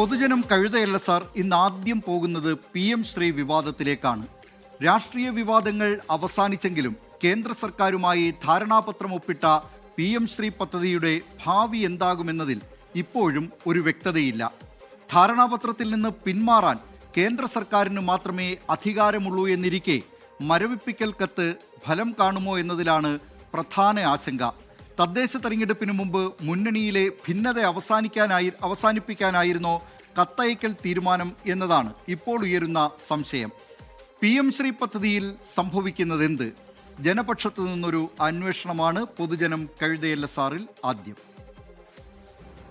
പൊതുജനം കഴുതയല്ല സാർ. ഇന്ന് ആദ്യം പോകുന്നത് പി എം ശ്രീ വിവാദത്തിലേക്കാണ്. രാഷ്ട്രീയ വിവാദങ്ങൾ അവസാനിച്ചെങ്കിലും കേന്ദ്ര സർക്കാരുമായി ധാരണാപത്രം ഒപ്പിട്ട പി എം ശ്രീ പദ്ധതിയുടെ ഭാവി എന്താകുമെന്നതിൽ ഇപ്പോഴും ഒരു വ്യക്തതയില്ല. ധാരണാപത്രത്തിൽ നിന്ന് പിന്മാറാൻ കേന്ദ്ര സർക്കാരിന് മാത്രമേ അധികാരമുള്ളൂ എന്നിരിക്കെ മരവിപ്പിക്കൽ കത്ത് ഫലം കാണുമോ എന്നതിലാണ് പ്രധാന ആശങ്ക. തദ്ദേശ തെരഞ്ഞെടുപ്പിന് മുമ്പ് മുന്നണിയിലെ ഭിന്നത അവസാനിക്കാനായി അവസാനിപ്പിക്കാനായിരുന്നോ കത്തയക്കൽ തീരുമാനം എന്നതാണ് ഇപ്പോൾ ഉയരുന്ന സംശയം. പി എം ശ്രീ പദ്ധതിയിൽ സംഭവിക്കുന്നതെന്ത്? ജനപക്ഷത്തു നിന്നൊരു അന്വേഷണമാണ് പൊതുജനം കഴുതയല്ല സാറിൽ ആദ്യം.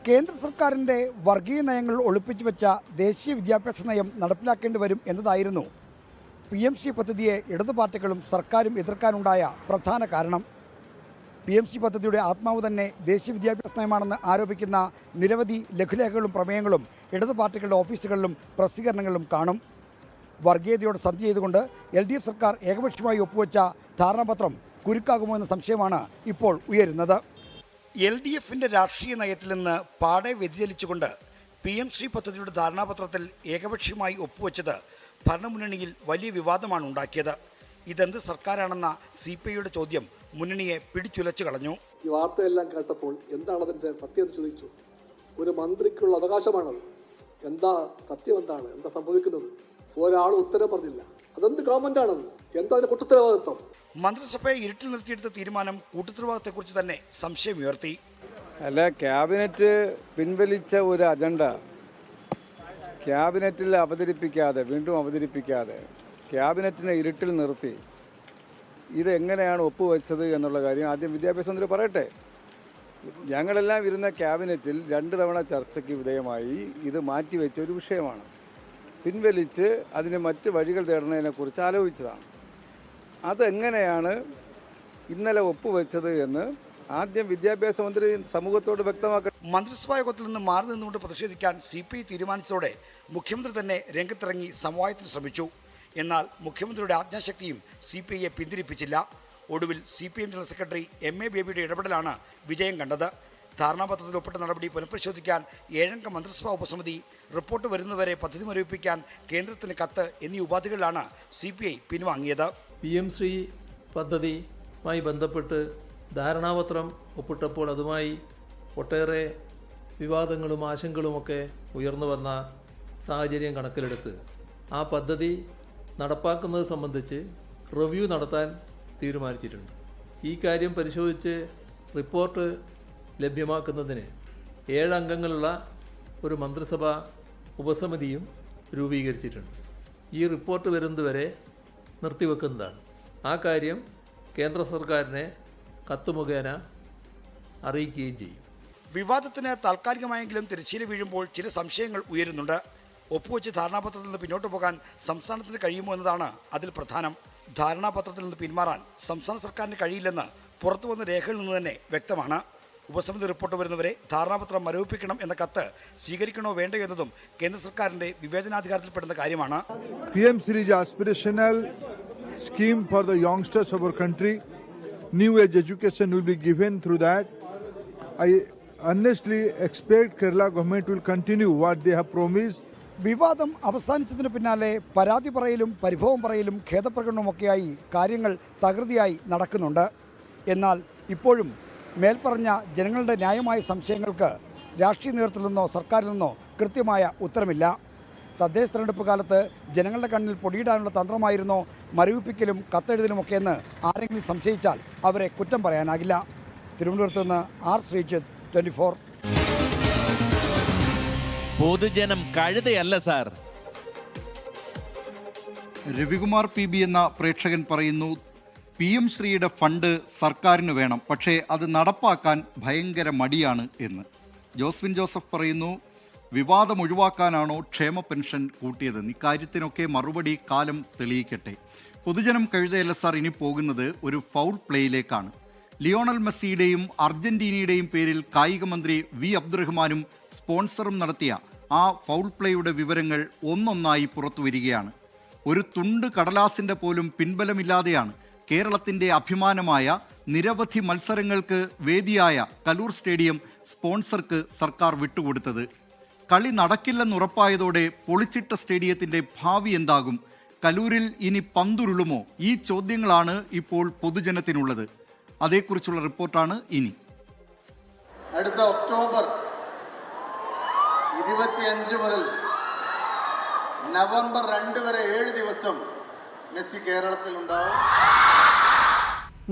കേന്ദ്ര സർക്കാരിന്റെ വർഗീയ നയങ്ങൾ ഒളിപ്പിച്ചു വെച്ച ദേശീയ വിദ്യാഭ്യാസ നയം നടപ്പിലാക്കേണ്ടി വരും എന്നതായിരുന്നു പി എം സി പദ്ധതിയെ ഇടതു പാർട്ടികളും സർക്കാരും എതിർക്കാനുണ്ടായ പ്രധാന കാരണം. പി എം സി പദ്ധതിയുടെ ആത്മാവ് തന്നെ ദേശീയ വിദ്യാഭ്യാസ നയമാണെന്ന് ആരോപിക്കുന്ന നിരവധി ലഘുലേഖകളും പ്രമേയങ്ങളും ഇടതു പാർട്ടികളുടെ ഓഫീസുകളിലും പ്രസിദ്ധീകരണങ്ങളിലും കാണും. വർഗീയതയോട് സന്ധി ചെയ്തുകൊണ്ട് എൽ ഡി എഫ് സർക്കാർ ഏകപക്ഷീയമായി ഒപ്പുവെച്ച ധാരണാപത്രം കുരുക്കാകുമോ എന്ന സംശയമാണ് ഇപ്പോൾ ഉയരുന്നത്. എൽ ഡി എഫിന്റെ രാഷ്ട്രീയ നയത്തിൽ നിന്ന് പാടെ വ്യതിചലിച്ചുകൊണ്ട് പി എം സി പദ്ധതിയുടെ ധാരണാപത്രത്തിൽ ഏകപക്ഷീയമായി ഒപ്പുവെച്ചത് ഭരണമുന്നണിയിൽ വലിയ വിവാദമാണ് ഉണ്ടാക്കിയത്. ഇതെന്ത് സർക്കാരാണെന്ന സി പി ഐയുടെ ചോദ്യം മുന്നണിയെ പിടിച്ചുലച്ചു കളഞ്ഞു. ഈ വാർത്തയെല്ലാം കേട്ടപ്പോൾ എന്താണ് അതിന്റെ സത്യം എന്ന് ചോദിച്ചു. ഒരു മന്ത്രിക്കുള്ള അവകാശമാണത്. എന്താ സത്യം എന്താണ്? എന്താ സംഭവിക്കുന്നത്? ഒരാൾ ഉത്തരം പറഞ്ഞില്ല. അതെന്ത് ഗവൺമെന്റ് ആണത് എന്താ അതിന്റെ കുറ്റത്തരവാദിത്വം മന്ത്രിസഭയെ ഇരുട്ടിൽ നിർത്തിയെടുത്ത തീരുമാനം കൂട്ടുത്തരവാദിത്തത്തെക്കുറിച്ച് തന്നെ സംശയം ഉയർത്തി. അല്ല ക്യാബിനറ്റ് പിൻവലിച്ച ഒരു അജണ്ട. ക്യാബിനറ്റിൽ അവതരിപ്പിക്കാതെ വീണ്ടും അവതരിപ്പിക്കാതെ ക്യാബിനറ്റിനെ ഇരുട്ടിൽ നിർത്തി. ഇതെങ്ങനെയാണ് ഒപ്പുവെച്ചത് എന്നുള്ള കാര്യം ആദ്യം വിദ്യാഭ്യാസ മന്ത്രി പറയട്ടെ. ഞങ്ങളെല്ലാം ഇരുന്ന ക്യാബിനറ്റിൽ രണ്ട് തവണ ചർച്ചയ്ക്ക് വിധേയമായി ഇത് മാറ്റിവെച്ച ഒരു വിഷയമാണ്. പിൻവലിച്ച് അതിന് മറ്റ് വഴികൾ തേടുന്നതിനെക്കുറിച്ച് ആലോചിച്ചതാണ്. അതെങ്ങനെയാണ് ഇന്നലെ ഒപ്പുവെച്ചത് എന്ന് ആദ്യം വിദ്യാഭ്യാസ മന്ത്രി സമൂഹത്തോട് വ്യക്തമാക്കട്ടെ മന്ത്രിസഭാ യോഗത്തിൽ നിന്ന് മാറി നിന്നുകൊണ്ട് പ്രതിഷേധിക്കാൻ സി പി ഐ തീരുമാനിച്ചതോടെ മുഖ്യമന്ത്രി തന്നെ രംഗത്തിറങ്ങി സമവായത്തിന് ശ്രമിച്ചു. എന്നാൽ മുഖ്യമന്ത്രിയുടെ ആജ്ഞാശക്തിയും സി പി ഐയെ പിന്തിരിപ്പിച്ചില്ല. ഒടുവിൽ C P M general secretary M A ബേബിയുടെ ഇടപെടലാണ് വിജയം കണ്ടത്. ധാരണാപത്രത്തിൽ ഒപ്പിട്ട നടപടി പുനഃപരിശോധിക്കാൻ ഏഴംഗ മന്ത്രിസഭാ ഉപസമിതി റിപ്പോർട്ട് വരുന്നവരെ പദ്ധതി മരവിപ്പിക്കാൻ കേന്ദ്രത്തിന് കത്ത് എന്നീ ഉപാധികളിലാണ് സി പി ഐ പിൻവാങ്ങിയത്. പി എം ശ്രീ പദ്ധതിയുമായി ബന്ധപ്പെട്ട് ധാരണാപത്രം ഒപ്പിട്ടപ്പോൾ അതുമായി ഒട്ടേറെ വിവാദങ്ങളും ആശങ്കകളുമൊക്കെ ഉയർന്നു വന്ന സാഹചര്യം കണക്കിലെടുത്ത് ആ പദ്ധതി നടപ്പാക്കുന്നത് സംബന്ധിച്ച് റിവ്യൂ നടത്താൻ തീരുമാനിച്ചിട്ടുണ്ട്. ഈ കാര്യം പരിശോധിച്ച് റിപ്പോർട്ട് ലഭ്യമാക്കുന്നതിന് ഏഴംഗങ്ങളുള്ള ഒരു മന്ത്രിസഭാ ഉപസമിതിയും രൂപീകരിച്ചിട്ടുണ്ട്. ഈ റിപ്പോർട്ട് വരുന്നതുവരെ നിർത്തിവെക്കുന്നതാണ്. ആ കാര്യം കേന്ദ്ര സർക്കാരിനെ കത്ത് മുഖേന അറിയിക്കുകയും ചെയ്യും. വിവാദത്തിന് താൽക്കാലികമായെങ്കിലും തിരശ്ശീല വീഴുമ്പോൾ ചില സംശയങ്ങൾ ഉയരുന്നുണ്ട്. ഒപ്പുവെച്ച് ധാരണാപത്രത്തിൽ നിന്ന് പിന്നോട്ട് പോകാൻ സംസ്ഥാനത്തിന് കഴിയുമോ എന്നതാണ് അതിൽ പ്രധാനം. ധാരണാപത്രത്തിൽ നിന്ന് പിന്മാറാൻ സംസ്ഥാന സർക്കാരിന് കഴിയില്ലെന്ന് പുറത്തു വന്ന രേഖകളിൽ നിന്ന് തന്നെ വ്യക്തമാണ്. ഉപസമിതി റിപ്പോർട്ട് വരുന്നവരെ ധാരണാപത്രം മരവിപ്പിക്കണം എന്ന കത്ത് സ്വീകരിക്കണോ വേണ്ടോ എന്നതും കേന്ദ്ര സർക്കാരിന്റെ വിവേചനാധികാരത്തിൽപ്പെടുന്ന കാര്യമാണ്. P M aspirational scheme for the youngsters of our country new age education will be given through that I honestly expect Kerala government will continue what they have promised. വിവാദം അവസാനിച്ചതിന് പിന്നാലെ പരാതി പറയലും പരിഭവം പറയലും ഖേദപ്രകടനവുമൊക്കെയായി കാര്യങ്ങൾ തകൃതിയായി നടക്കുന്നുണ്ട്. എന്നാൽ ഇപ്പോഴും മേൽപ്പറഞ്ഞ ജനങ്ങളുടെ ന്യായമായ സംശയങ്ങൾക്ക് രാഷ്ട്രീയ നേതൃത്വത്തിൽ നിന്നോ സർക്കാരിൽ നിന്നോ കൃത്യമായ ഉത്തരമില്ല. തദ്ദേശ തെരഞ്ഞെടുപ്പ് കാലത്ത് ജനങ്ങളുടെ കണ്ണിൽ പൊടിയിടാനുള്ള തന്ത്രമായിരുന്നോ മരവിപ്പിക്കലും കത്തെഴുതലുമൊക്കെയെന്ന് ആരെങ്കിലും സംശയിച്ചാൽ അവരെ കുറ്റം പറയാനാകില്ല. തിരുവനന്തപുരത്ത് നിന്ന് ആർ ശ്രീജിത്ത് ട്വന്റി പൊതുജനം കഴുതയല്ല സാർ. രവികുമാർ പി ബി എന്ന പ്രേക്ഷകൻ പറയുന്നു പി എം ശ്രീയുടെ ഫണ്ട് സർക്കാരിന് വേണം. പക്ഷേ അത് നടപ്പാക്കാൻ ഭയങ്കര മടിയാണ് എന്ന്. ജോസ്വിൻ ജോസഫ് പറയുന്നു വിവാദം ഒഴിവാക്കാനാണോ ക്ഷേമ പെൻഷൻ കൂട്ടിയതെന്ന് ഇക്കാര്യത്തിനൊക്കെ മറുപടി കാലം തെളിയിക്കട്ടെ. പൊതുജനം കഴുതയല്ല സാർ. ഇനി പോകുന്നത് ഒരു ഫൗൾ പ്ലേയിലേക്കാണ്. ലിയോണൽ മെസ്സിയുടെയും അർജന്റീനയുടെയും പേരിൽ കായിക മന്ത്രി വി അബ്ദുറഹ്മാനും സ്പോൺസറും നടത്തിയ ആ ഫൗൾ പ്ലേയുടെ വിവരങ്ങൾ ഒന്നൊന്നായി പുറത്തു വരികയാണ്. ഒരു തുണ്ട് കടലാസിന്റെ പോലും പിൻബലമില്ലാതെയാണ് കേരളത്തിന്റെ അഭിമാനമായ നിരവധി മത്സരങ്ങൾക്ക് വേദിയായ കലൂർ സ്റ്റേഡിയം സ്പോൺസർക്ക് സർക്കാർ വിട്ടുകൊടുത്തത്. കളി നടക്കില്ലെന്നുറപ്പായതോടെ പൊളിച്ചിട്ട സ്റ്റേഡിയത്തിന്റെ ഭാവി എന്താകും? കലൂരിൽ ഇനി പന്തുരുളുമോ? ഈ ചോദ്യങ്ങളാണ് ഇപ്പോൾ പൊതുജനത്തിനുള്ളത്. അതേക്കുറിച്ചുള്ള റിപ്പോർട്ടാണ് ഇനി. അടുത്ത ഒക്ടോബർ ഇരുപത്തിയഞ്ച് മുതൽ നവംബർ രണ്ട് വരെ ഏഴ് ദിവസം മെസ്സി കേരളത്തിൽ ഉണ്ടാവും.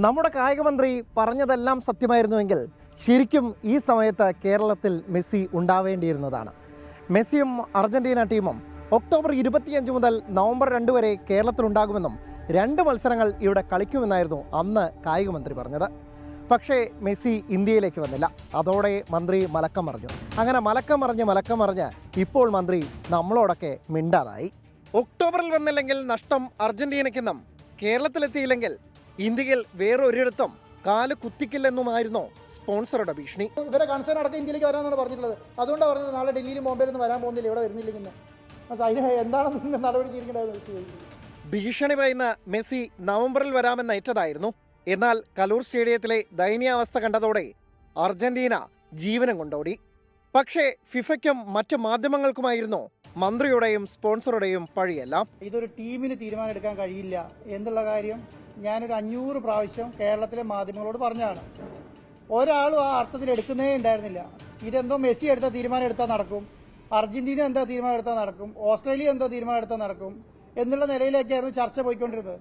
നമ്മുടെ കായിക മന്ത്രി പറഞ്ഞതെല്ലാം സത്യമായിരുന്നുവെങ്കിൽ ശരിക്കും ഈ സമയത്ത് കേരളത്തിൽ മെസ്സി ഉണ്ടാവേണ്ടിയിരുന്നതാണ്. മെസ്സിയും അർജന്റീന ടീമും ഒക്ടോബർ ഇരുപത്തിയഞ്ച് മുതൽ നവംബർ രണ്ട് വരെ കേരളത്തിലുണ്ടാകുമെന്നും രണ്ട് മത്സരങ്ങൾ ഇവിടെ കളിക്കുമെന്നായിരുന്നു അന്ന് കായിക മന്ത്രി പറഞ്ഞത്. പക്ഷേ മെസ്സി ഇന്ത്യയിലേക്ക് വന്നില്ല. അതോടെ മന്ത്രി മലക്കം മറിഞ്ഞു. അങ്ങനെ മലക്കം മറിഞ്ഞ് മലക്കം മറിഞ്ഞ് ഇപ്പോൾ മന്ത്രി നമ്മളോടൊക്കെ മിണ്ടാതായി. ഒക്ടോബറിൽ വന്നില്ലെങ്കിൽ നഷ്ടം അർജന്റീനയ്ക്കെന്നും കേരളത്തിലെത്തിയില്ലെങ്കിൽ ഇന്ത്യയിൽ വേറൊരിടത്തും കാൽ കുത്തിക്കില്ലെന്നുമായിരുന്നു സ്പോൺസറുടെ ഭീഷണി. ഇവരെ കൺസേൺ അടക്കം ഇന്ത്യയിലേക്ക് വരാമെന്നാണ് പറഞ്ഞിട്ടുള്ളത്. അതുകൊണ്ടാണ് പറഞ്ഞത് നാളെ ഡൽഹിയിലും ബോംബെയിലും നിന്ന് വരാൻ പോകുന്നില്ല. ഇവിടെ വരുന്നില്ലെങ്കിൽ അത് അതിന് എന്താണെന്ന് നടപടി സ്വീകരിക്കേണ്ടത് ഭീഷണി പറയുന്ന മെസ്സി നവംബറിൽ വരാമെന്ന് ഏറ്റതായിരുന്നു. എന്നാൽ കലൂർ സ്റ്റേഡിയത്തിലെ ദയനീയാവസ്ഥ കണ്ടതോടെ അർജന്റീന ജീവനം കൊണ്ടോടി. പക്ഷേ ഫിഫയ്ക്കും മറ്റ് മാധ്യമങ്ങൾക്കുമായിരുന്നു മന്ത്രിയുടെയും സ്പോൺസറുടെയും പഴിയെല്ലാം. ഇതൊരു ടീമിന് തീരുമാനമെടുക്കാൻ കഴിയില്ല എന്നുള്ള കാര്യം ഞാനൊരു അഞ്ഞൂറ് പ്രാവശ്യം കേരളത്തിലെ മാധ്യമങ്ങളോട് പറഞ്ഞതാണ്. ഒരാളും ആ അർത്ഥത്തിൽ എടുക്കുന്നേ ഉണ്ടായിരുന്നില്ല. ഇതെന്തോ മെസ്സി എടുത്ത തീരുമാനം എടുത്താൽ നടക്കും അർജന്റീന എന്താ തീരുമാനം എടുത്താൽ നടക്കും ഓസ്ട്രേലിയ എന്തോ തീരുമാനം എടുത്താൽ നടക്കും എന്നുള്ള നിലയിലേക്കായിരുന്നു ചർച്ച പോയിക്കൊണ്ടിരുന്നത്.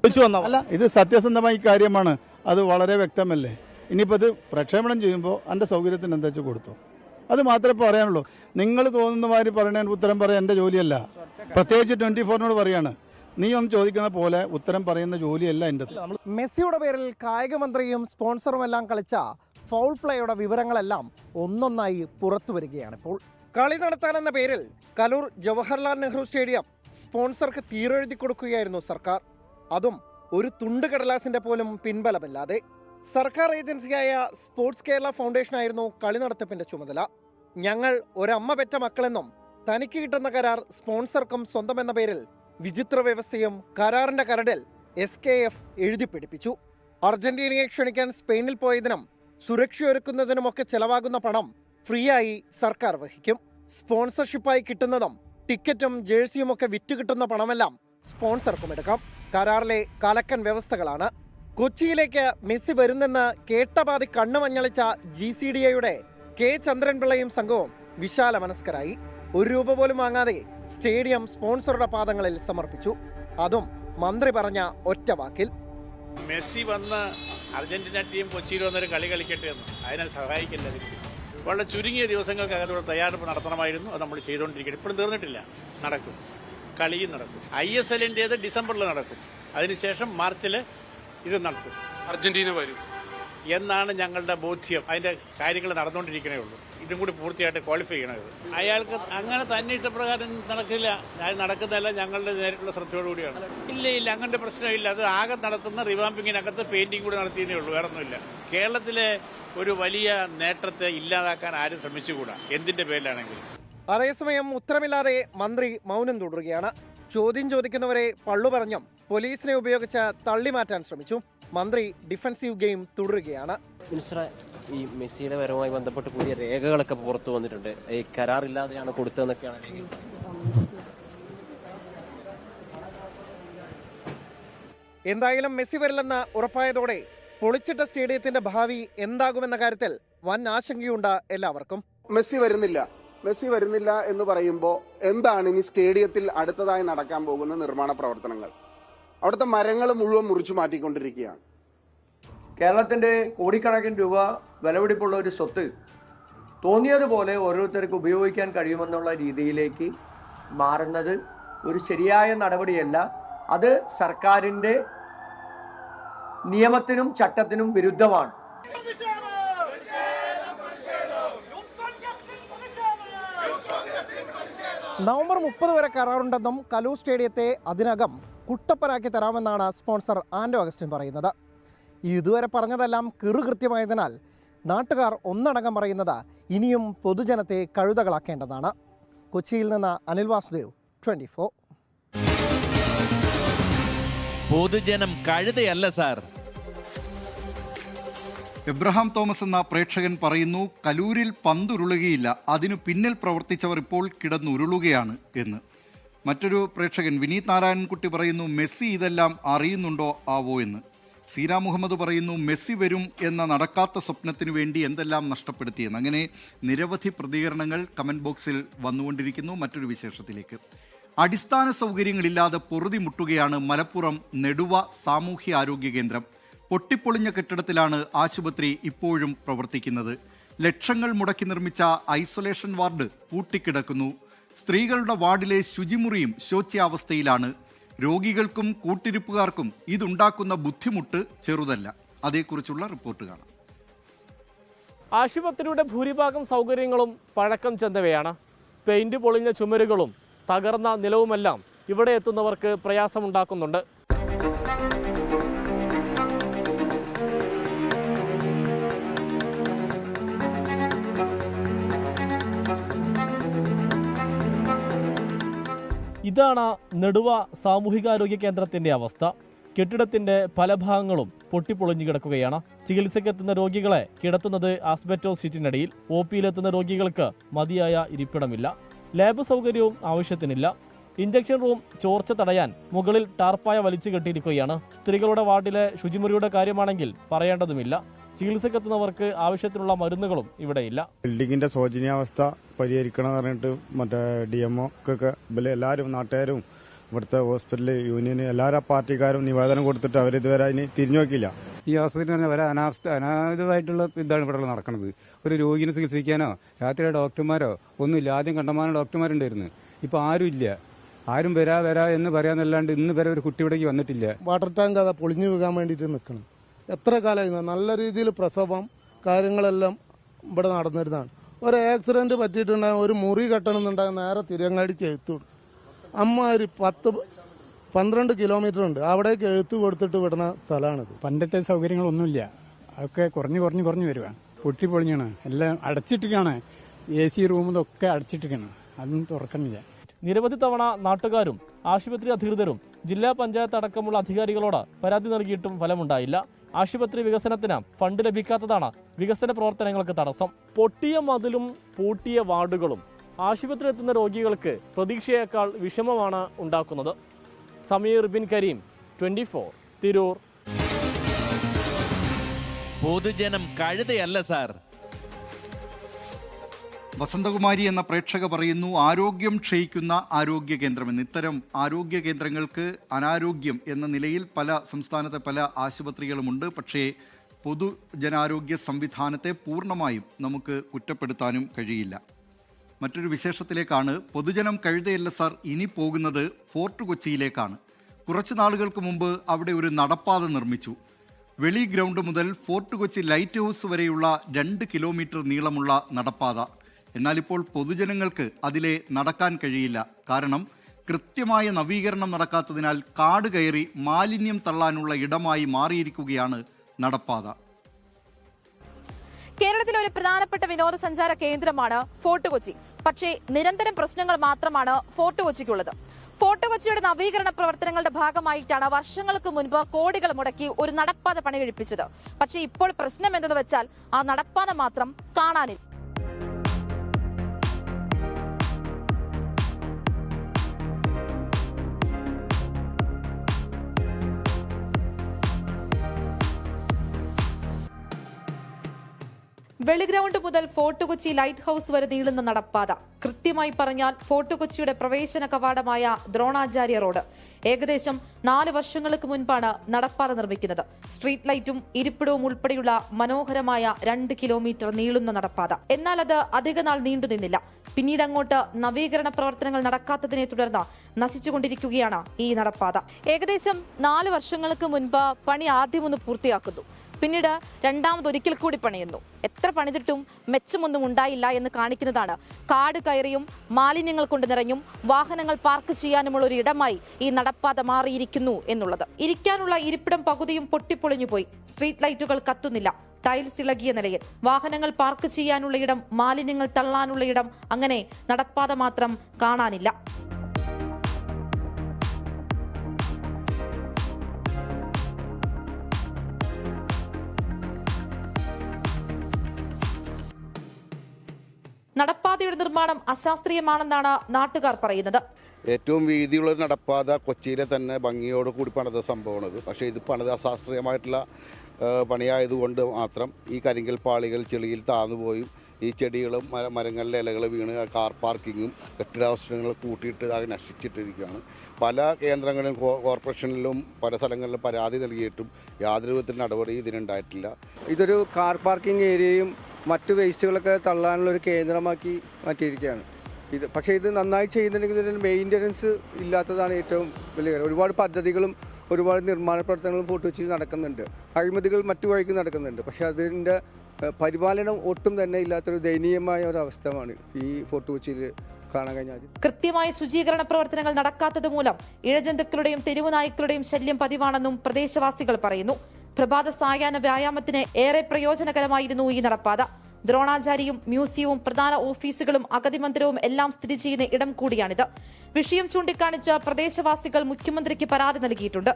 അല്ല ഇത് സത്യസന്ധമായി കാര്യമാണ്. അത് വളരെ വ്യക്തമല്ലേ? ഇനിയിപ്പോൾ അത് പ്രക്ഷേപണം ചെയ്യുമ്പോൾ എന്റെ സൗകര്യത്തിന് എന്താ കൊടുത്തു? അത് മാത്രമേ പറയാനുള്ളൂ. നിങ്ങൾ തോന്നുന്ന മാതിരി പറയണതിന് ഉത്തരം പറയാൻ എന്റെ ജോലിയല്ല. പ്രത്യേകിച്ച് ട്വന്റി ഫോറിനോട് പറയാണ്. നീ ഒന്ന് ചോദിക്കുന്ന പോലെ ഉത്തരം പറയുന്ന ജോലിയല്ല എന്റെ മെസ്സിയുടെ പേരിൽ കായിക മന്ത്രിയും സ്പോൺസറും എല്ലാം കളിച്ച ഫൗൾ പ്ലേയുടെ വിവരങ്ങളെല്ലാം ഒന്നൊന്നായി പുറത്തു വരികയാണ് ഇപ്പോൾ. കളി നടത്താനെന്ന പേരിൽ കലൂർ ജവഹർലാൽ നെഹ്റു സ്റ്റേഡിയം സ്പോൺസർക്ക് തീരെഴുതി കൊടുക്കുകയായിരുന്നു സർക്കാർ. അതും ഒരു തുണ്ട് കടലാസിന്റെ പോലും പിൻബലമില്ലാതെ സർക്കാർ ഏജൻസിയായ സ്പോർട്സ് കേരള ഫൗണ്ടേഷൻ ആയിരുന്നു കളി നടത്തിപ്പിന്റെ ചുമതല. ഞങ്ങൾ ഒരമ്മ പെറ്റ മക്കളെന്നും തനിക്ക് കിട്ടുന്ന കരാർ സ്പോൺസർക്കും സ്വന്തമെന്ന പേരിൽ വിചിത്ര വ്യവസ്ഥയും കരാറിന്റെ കരടിൽ എസ് കെ എഫ് എഴുതി പിടിപ്പിച്ചു. അർജന്റീനയെ ക്ഷണിക്കാൻ സ്പെയിനിൽ പോയതിനും സുരക്ഷയൊരുക്കുന്നതിനുമൊക്കെ ചെലവാകുന്ന പണം ഫ്രീ ആയി സർക്കാർ വഹിക്കും. സ്പോൺസർഷിപ്പായി കിട്ടുന്നതും ടിക്കറ്റും ജേഴ്സിയും ഒക്കെ വിറ്റ് കിട്ടുന്ന പണമെല്ലാം സ്പോൺസർക്കും എടുക്കാം. കരാറിലെ കലക്കൻ വ്യവസ്ഥകളാണ്. കൊച്ചിയിലേക്ക് മെസ്സി വരുന്നെന്ന് കേട്ടപാതി കണ്ണുമഞ്ഞളിച്ച ജി സി ഡി എയുടെ കെ ചന്ദ്രൻപിള്ളയും സംഘവും വിശാല മനസ്കരായി. ഒരു രൂപ പോലും വാങ്ങാതെ സ്റ്റേഡിയം സ്പോൺസറുടെ പാദങ്ങളിൽ സമർപ്പിച്ചു. അതും മന്ത്രി പറഞ്ഞ ഒറ്റ വാക്കിൽ. മെസ്സി വന്ന് അർജന്റീന ടീം കൊച്ചിയിൽ വന്നൊരു കളി കളിക്കട്ടെ എന്ന്. അതിനെ സഹായിക്കില്ല വളരെ ചുരുങ്ങിയ ദിവസങ്ങൾക്കകത്തൂടെ തയ്യാറെടുപ്പ് നടത്തണമായിരുന്നു. അത് നമ്മൾ ചെയ്തുകൊണ്ടിരിക്കുന്നത് ഇപ്പോഴും തീർന്നിട്ടില്ല. നടക്കും. കളിയും നടക്കും. ഐ എസ് എല്ലിന്റേത് ഡിസംബറിൽ നടക്കും. അതിനുശേഷം മാർച്ചിൽ ഇത് നടക്കും. അർജന്റീന വരും. എന്നാണ് ഞങ്ങളുടെ ബോധ്യം. അതിന്റെ കാര്യങ്ങൾ നടന്നുകൊണ്ടിരിക്കണേ ഉള്ളൂ. ഇതും കൂടി പൂർത്തിയായിട്ട് ക്വാളിഫൈ ചെയ്യണത് അയാൾക്ക് അങ്ങനെ തന്നെ ഇഷ്ടപ്രകാരം നടക്കില്ല. അത് നടക്കുന്നതല്ല ഞങ്ങളുടെ നേരിട്ടുള്ള ശ്രദ്ധയോടുകൂടിയാണ് ഇല്ല ഇല്ല അങ്ങനത്തെ പ്രശ്നമില്ല. അത് ആകെ നടത്തുന്ന റിവാമ്പിങ്ങിനകത്ത് പെയിന്റിംഗ് കൂടി നടത്തിയതേ ഉള്ളൂ. വേറെ ഒന്നുമില്ല കേരളത്തിലെ ഒരു വലിയ നേട്ടത്തെ ഇല്ലാതാക്കാൻ ആരും ശ്രമിച്ചുകൂടാ. എന്തിന്റെ പേരിലാണെങ്കിലും. അതേസമയം ഉത്തരമില്ലാതെ മന്ത്രി മൗനം തുടരുകയാണ്. ചോദ്യം ചോദിക്കുന്നവരെ പള്ളു പറഞ്ഞും പോലീസിനെ ഉപയോഗിച്ച് തള്ളിമാറ്റാൻ ശ്രമിച്ചു. മന്ത്രി ഡിഫൻസീവ് ഗെയിം തുടരുകയാണ്. ഈ മെസ്സിയുടെ വരവുമായി ബന്ധപ്പെട്ട് പുതിയ രേഖകളൊക്കെ പുറത്തു വന്നിട്ടുണ്ട്. ഈ കരാറില്ലാതെയാണ് കൊടുത്തതെന്നൊക്കെയാണ് എന്തായാലും മെസ്സി വരില്ലെന്ന് ഉറപ്പായതോടെ പൊളിച്ചിട്ട സ്റ്റേഡിയത്തിന്റെ ഭാവി എന്താകുമെന്ന കാര്യത്തിൽ വൻ ആശങ്കയുണ്ട് എല്ലാവർക്കും. മെസ്സി വരുന്നില്ല. മെസ്സി വരുന്നില്ല എന്ന് പറയുമ്പോൾ എന്താണ് ഇനി സ്റ്റേഡിയത്തിൽ അടുത്തതായി നടക്കാൻ പോകുന്ന നിർമ്മാണ പ്രവർത്തനങ്ങൾ? അവിടുത്തെ മരങ്ങൾ മുഴുവൻ മുറിച്ചു മാറ്റിക്കൊണ്ടിരിക്കുകയാണ്. കേരളത്തിന്റെ കോടിക്കണക്കിന് രൂപ വിലപിടിപ്പുള്ള ഒരു സ്വത്ത് തോന്നിയതുപോലെ ഓരോരുത്തർക്ക് ഉപയോഗിക്കാൻ കഴിയുമെന്നുള്ള രീതിയിലേക്ക് മാറുന്നത് ഒരു ശരിയായ നടപടിയല്ല. അത് സർക്കാരിന്റെ നിയമത്തിനും ചട്ടത്തിനും വിരുദ്ധമാണ്. നവംബർ മുപ്പത് വരെ കരാറുണ്ടെന്നും കലൂർ സ്റ്റേഡിയത്തെ അതിനകം കുട്ടപ്പനാക്കി തരാമെന്നാണ് സ്പോൺസർ ആൻഡോ അഗസ്റ്റിൻ പറയുന്നത്. ഇതുവരെ പറഞ്ഞതെല്ലാം കൃത്യമായതിനാൽ നാട്ടുകാർ ഒന്നടങ്കം പറയുന്നത് ഇനിയും പൊതുജനത്തെ കഴുതകളാക്കേണ്ടതാണ്. കൊച്ചിയിൽ നിന്ന് അനിൽ വാസുദേവ് ട്വന്റി ഫോർ. പൊതുജനം കഴുതയല്ല സാർ. എബ്രഹാം തോമസ് എന്ന പ്രേക്ഷകൻ പറയുന്നു കലൂരിൽ പന്തുരുളുകയില്ല. അതിനു പിന്നിൽ പ്രവർത്തിച്ചവർ ഇപ്പോൾ കിടന്നുരുളുകയാണ് എന്ന്. മറ്റൊരു പ്രേക്ഷകൻ വിനീത് നാരായണൻകുട്ടി പറയുന്നു മെസ്സി ഇതെല്ലാം അറിയുന്നുണ്ടോ? ആവോ? എന്ന്. സീന മുഹമ്മദ് പറയുന്നു മെസ്സി വരും എന്ന നടക്കാത്ത സ്വപ്നത്തിനു വേണ്ടി എന്തെല്ലാം നഷ്ടപ്പെടുത്തിയെന്ന്. അങ്ങനെ നിരവധി പ്രതികരണങ്ങൾ കമന്റ് ബോക്സിൽ വന്നുകൊണ്ടിരിക്കുന്നു. മറ്റൊരു വിശേഷത്തിലേക്ക്. അടിസ്ഥാന സൗകര്യങ്ങളില്ലാതെ പൊറുതി മുട്ടുകയാണ് മലപ്പുറം നെടുവ സാമൂഹ്യ ആരോഗ്യ കേന്ദ്രം. പൊട്ടിപ്പൊളിഞ്ഞ കെട്ടിടത്തിലാണ് ആശുപത്രി ഇപ്പോഴും പ്രവർത്തിക്കുന്നത്. ലക്ഷങ്ങൾ മുടക്കി നിർമ്മിച്ച ഐസൊലേഷൻ വാർഡ് പൂട്ടിക്കിടക്കുന്നു. സ്ത്രീകളുടെ വാർഡിലെ ശുചിമുറിയും ശോച്യാവസ്ഥയിലാണ്. രോഗികൾക്കും കൂട്ടിരിപ്പുകാർക്കും ഇതുണ്ടാക്കുന്ന ബുദ്ധിമുട്ട് ചെറുതല്ല. അതേക്കുറിച്ചുള്ള റിപ്പോർട്ട് കാണാം. ആശുപത്രിയുടെ ഭൂരിഭാഗം സൗകര്യങ്ങളും പഴക്കം ചെന്നവയാണ്. പെയിന്റ് പൊളിഞ്ഞ ചുമരുകളും തകർന്ന നിലവുമെല്ലാം ഇവിടെ എത്തുന്നവർക്ക് പ്രയാസമുണ്ടാക്കുന്നുണ്ട്. ഇതാണ് നെടുവ സാമൂഹികാരോഗ്യ കേന്ദ്രത്തിന്റെ അവസ്ഥ. കെട്ടിടത്തിന്റെ പല ഭാഗങ്ങളും പൊട്ടിപ്പൊളിഞ്ഞു കിടക്കുകയാണ്. ചികിത്സയ്ക്കെത്തുന്ന രോഗികളെ കിടത്തുന്നത് ആസ്ബറ്റോ സീറ്റിനടിയിൽ ഒ പിയിലെത്തുന്ന രോഗികൾക്ക് മതിയായ ഇരിപ്പിടമില്ല. ലാബ് സൗകര്യവും ആവശ്യത്തിനില്ല. ഇഞ്ചക്ഷൻ റൂം ചോർച്ച തടയാൻ മുകളിൽ ടാർപ്പായ വലിച്ചു കെട്ടിയിരിക്കുകയാണ്. സ്ത്രീകളുടെ വാർഡിലെ ശുചിമുറിയുടെ കാര്യമാണെങ്കിൽ പറയേണ്ടതുമില്ല. ചികിത്സക്കെത്തുന്നവർക്ക് ആവശ്യത്തിനുള്ള മരുന്നുകളും ഇവിടെയില്ല. ബിൽഡിങ്ങിന്റെ ശോചനീയാവസ്ഥ പരിഹരിക്കണം എന്ന് പറഞ്ഞിട്ട് മറ്റേ ഡി എം ഒക്കെ എല്ലാവരും നാട്ടുകാരും ഇവിടുത്തെ ഹോസ്പിറ്റൽ യൂണിയന് എല്ലാ പാർട്ടിക്കാരും നിവേദനം കൊടുത്തിട്ട് ഇതുവരെ അതിന് തിരിഞ്ഞു നോക്കിയില്ല. ഈ ആശുപത്രി തന്നെ വരെ അനാസ്ഥ അനാഥമായിട്ടുള്ള ഇതാണ് ഇവിടെ നടക്കുന്നത് ഒരു രോഗിനെ ചികിത്സിക്കാനോ രാത്രിയിലെ ഡോക്ടർമാരോ ഒന്നുമില്ല. ആദ്യം കണ്ടമാനം ഡോക്ടർമാരുണ്ടായിരുന്നു. ഇപ്പൊ ആരും ഇല്ല. ആരും വരാ വരാ എന്ന് പറയാന്നല്ലാണ്ട് ഇന്ന് വരെ ഒരു കുട്ടി ഇവിടേക്ക് വന്നിട്ടില്ല. വാട്ടർ ടാങ്ക് അതാ പൊളിഞ്ഞു വീകാൻ വേണ്ടിയിട്ട് നിൽക്കണം എത്ര കാലമായി നല്ല രീതിയിൽ പ്രസവം കാര്യങ്ങളെല്ലാം ഇവിടെ നടന്നിരുന്നതാണ്. ഒരു ആക്സിഡന്റ് പറ്റിയിട്ടുണ്ടായ ഒരു മുറി കെട്ടണമെന്നുണ്ടാകും നേരെ തിരങ്ങാടിക്ക് എഴുത്തു അമ്മ അമ്മാതിരി പത്ത് പന്ത്രണ്ട് കിലോമീറ്റർ ഉണ്ട്. അവിടേക്ക് എഴുത്ത് കൊടുത്തിട്ട് വിടുന്ന സ്ഥലമാണിത്. പണ്ടത്തെ സൗകര്യങ്ങളൊന്നുമില്ല. അതൊക്കെ കുറഞ്ഞു കുറഞ്ഞു കുറഞ്ഞു വരുവാ പൊട്ടി പൊളിഞ്ഞാണ്. എല്ലാം അടച്ചിട്ടിരിക്കുകയാണ്. എ സി റൂമിലൊക്കെ അടച്ചിട്ടിരിക്കണം അതൊന്നും തുറക്കണില്ല. നിരവധി തവണ നാട്ടുകാരും ആശുപത്രി അധികൃതരും ജില്ലാ പഞ്ചായത്ത് അടക്കമുള്ള അധികാരികളോട് പരാതി നൽകിയിട്ടും ഫലമുണ്ടായില്ല. ആശുപത്രി വികസനത്തിന് ഫണ്ട് ലഭിക്കാത്തതാണ് വികസന പ്രവർത്തനങ്ങൾക്ക് തടസ്സം. പൊട്ടിയ മതിലും പൂട്ടിയ വാർഡുകളും ആശുപത്രി എത്തുന്ന രോഗികൾക്ക് പ്രതീക്ഷയേക്കാൾ വിഷമമാണ് ഉണ്ടാക്കുന്നത്. Sameer bin Kareem twenty four Tirur. പൊതുജനം കഴുതയല്ല സാർ. വസന്തകുമാരി എന്ന പ്രേക്ഷക പറയുന്നു ആരോഗ്യം ക്ഷയിക്കുന്ന ആരോഗ്യ കേന്ദ്രമെന്ന്. ഇത്തരം ആരോഗ്യ കേന്ദ്രങ്ങൾക്ക് അനാരോഗ്യം എന്ന നിലയിൽ പല സംസ്ഥാനത്തെ പല ആശുപത്രികളുമുണ്ട്. പക്ഷേ പൊതുജനാരോഗ്യ സംവിധാനത്തെ പൂർണമായും നമുക്ക് കുറ്റപ്പെടുത്താനും കഴിയില്ല. മറ്റൊരു വിശേഷത്തിലേക്കാണ്. പൊതുജനം കഴുതയല്ല സാർ ഇനി പോകുന്നത് ഫോർട്ട് കൊച്ചിയിലേക്കാണ്. കുറച്ച് നാളുകൾക്ക് മുമ്പ് അവിടെ ഒരു നടപ്പാത നിർമ്മിച്ചു. വെളി ഗ്രൗണ്ട് മുതൽ ഫോർട്ട് കൊച്ചി ലൈറ്റ് ഹൗസ് വരെയുള്ള രണ്ട് കിലോമീറ്റർ നീളമുള്ള നടപ്പാത. എന്നാൽ ഇപ്പോൾ പൊതുജനങ്ങൾക്ക് അതിലെ നടക്കാൻ കഴിയില്ല. കാരണം കൃത്യമായ നവീകരണം നടക്കാത്തതിനാൽ കാട് കയറി മാലിന്യം തള്ളാനുള്ള ഇടമായി മാറിയിരിക്കുകയാണ് നടപ്പാത. കേരളത്തിലെ ഒരു പ്രധാനപ്പെട്ട വിനോദസഞ്ചാര കേന്ദ്രമാണ് ഫോർട്ട് കൊച്ചി. പക്ഷേ നിരന്തരം പ്രശ്നങ്ങൾ മാത്രമാണ് ഫോർട്ട് കൊച്ചിക്കുള്ളത്. ഫോർട്ട് കൊച്ചിയുടെ നവീകരണ പ്രവർത്തനങ്ങളുടെ ഭാഗമായിട്ടാണ് വർഷങ്ങൾക്ക് മുൻപ് കോടികൾ മുടക്കി ഒരു നടപ്പാത പണി കഴിപ്പിച്ചത് പക്ഷേ ഇപ്പോൾ പ്രശ്നം എന്തെന്ന് വെച്ചാൽ ആ നടപ്പാത മാത്രം കാണാനില്ല. വെളിഗ്രൗണ്ട് മുതൽ ഫോർട്ട് കൊച്ചി ലൈറ്റ് ഹൌസ് വരെ നീളുന്ന നടപ്പാത. കൃത്യമായി പറഞ്ഞാൽ ഫോർട്ട് കൊച്ചിയുടെ പ്രവേശന കവാടമായ ദ്രോണാചാര്യ റോഡ് ഏകദേശം നാല് വർഷങ്ങൾക്ക് മുൻപാണ് നടപ്പാത നിർമ്മിക്കുന്നത്. സ്ട്രീറ്റ് ലൈറ്റും ഇരിപ്പിടവും ഉൾപ്പെടെയുള്ള മനോഹരമായ രണ്ട് കിലോമീറ്റർ നീളുന്ന നടപ്പാത. എന്നാൽ അത് അധികനാൾ നീണ്ടുനിന്നില്ല പിന്നീട് അങ്ങോട്ട് നവീകരണ പ്രവർത്തനങ്ങൾ നടക്കാത്തതിനെ തുടർന്ന് നശിച്ചുകൊണ്ടിരിക്കുകയാണ് ഈ നടപ്പാത. ഏകദേശം നാല് വർഷങ്ങൾക്ക് മുൻപ് പണി ആദ്യമൊന്ന് പൂർത്തിയാക്കുന്നു. പിന്നീട് രണ്ടാമതൊരിക്കൽ കൂടി പണിയുന്നു. എത്ര പണിതിട്ടും മെച്ചമൊന്നും ഉണ്ടായില്ല എന്ന് കാണിക്കുന്നതാണ്. കാട് കയറിയും മാലിന്യങ്ങൾ കൊണ്ട് നിറഞ്ഞും വാഹനങ്ങൾ പാർക്ക് ചെയ്യാനുമുള്ള ഒരു ഇടമായി ഈ നടപ്പാത മാറിയിരിക്കുന്നു എന്നുള്ളത്. ഇരിക്കാനുള്ള ഇരിപ്പിടം പകുതിയും പൊട്ടിപ്പൊളിഞ്ഞു പോയി. സ്ട്രീറ്റ് ലൈറ്റുകൾ കത്തുന്നില്ല. ടൈൽസ് ഇളകിയ നിലയിൽ വാഹനങ്ങൾ പാർക്ക് ചെയ്യാനുള്ള ഇടം മാലിന്യങ്ങൾ തള്ളാനുള്ള ഇടം അങ്ങനെ നടപ്പാത മാത്രം കാണാനില്ല. നടപ്പാതയുടെ നിർമ്മാണം അശാസ്ത്രീയമാണെന്നാണ് നാട്ടുകാർ പറയുന്നത്. ഏറ്റവും വീതിയുള്ള ഒരു നടപ്പാത കൊച്ചിയിലെ തന്നെ ഭംഗിയോട് കൂടി പണിത സംഭവമാണത്. പക്ഷേ ഇത് പണിത അശാസ്ത്രീയമായിട്ടുള്ള പണിയായതുകൊണ്ട് മാത്രം ഈ കരിങ്കൽ പാളികൾ ചെളിയിൽ താഴ്ന്നുപോയും ഈ ചെടികളും മര മരങ്ങളിലെ ഇലകൾ വീണ് കാർ പാർക്കിങ്ങും കെട്ടിടാവശ്യങ്ങൾ കൂട്ടിയിട്ട് അത് നശിച്ചിട്ടിരിക്കുകയാണ്. പല കേന്ദ്രങ്ങളിലും കോർപ്പറേഷനിലും പല സ്ഥലങ്ങളിലും പരാതി നൽകിയിട്ടും യാതൊരു വിധത്തിൽ നടപടി ഇതിനുണ്ടായിട്ടില്ല. ഇതൊരു കാർ പാർക്കിംഗ് ഏരിയയും മറ്റു വേസ്റ്റുകളൊക്കെ തള്ളാനുള്ള ഒരു കേന്ദ്രമാക്കി മാറ്റിയിരിക്കുകയാണ്. ഇത് പക്ഷേ ഇത് നന്നായി ചെയ്യുന്നുണ്ടെങ്കിൽ ഇതിന് മെയിന്റനൻസ് ഇല്ലാത്തതാണ് ഏറ്റവും വലിയ കാര്യം. ഒരുപാട് പദ്ധതികളും ഒരുപാട് നിർമ്മാണ പ്രവർത്തനങ്ങളും പൂട്ടുവെച്ച് നടക്കുന്നുണ്ട്. അഴിമതികൾ മറ്റു വഴിക്ക് നടക്കുന്നുണ്ട്. പക്ഷേ അതിന്റെ പരിപാലനം ഒട്ടും തന്നെ ഇല്ലാത്തൊരു ദയനീയമായ ഒരു അവസ്ഥയാണ് ഈ ഫോർട്ട് കൊച്ചിയിൽ കാണാൻ കഴിഞ്ഞാൽ കൃത്യമായ ശുചീകരണ പ്രവർത്തനങ്ങൾ നടക്കാത്തത് മൂലം ഇഴജന്തുക്കളുടെയും തെരുവു നായ്ക്കളുടെയും ശല്യം പതിവാണെന്നും പ്രദേശവാസികൾ പറയുന്നു. പ്രഭാത സായാഹ്ന വ്യായാമത്തിന് ഏറെ പ്രയോജനകരമായിരുന്നു ഈ നടപ്പാത. ദ്രോണാചാരിയും മ്യൂസിയവും പ്രധാന ഓഫീസുകളും അഗതി മന്ദിരവും എല്ലാം സ്ഥിതി ചെയ്യുന്ന ഇടം കൂടിയാണിത്. വിഷയം ചൂണ്ടിക്കാണിച്ച പ്രദേശവാസികൾ മുഖ്യമന്ത്രിക്ക് പരാതി നൽകിയിട്ടുണ്ട്.